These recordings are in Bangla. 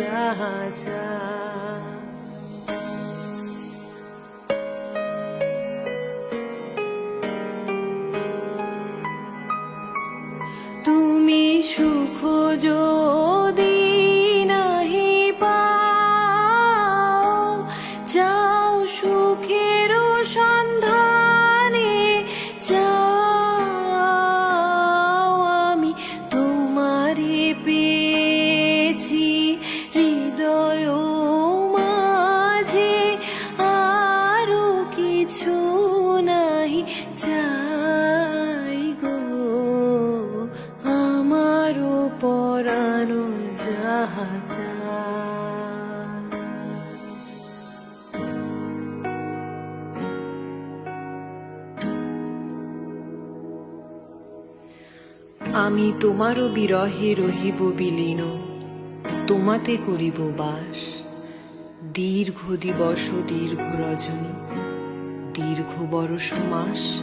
পরানো যাহা তুমি সুখ আমি তোমারও বিরহে রহিব বিলীন, তোমাতে করিব বাস। দীর্ঘ দিবস দীর্ঘ রজনী, দীর্ঘ বরষ মাস।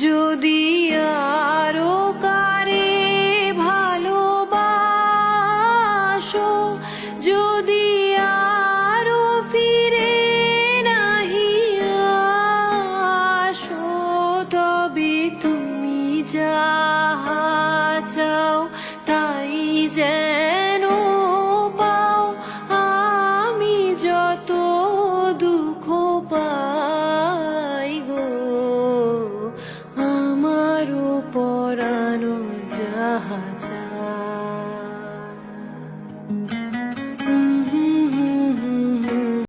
যদি আরও কারে ভালোবাসো যদি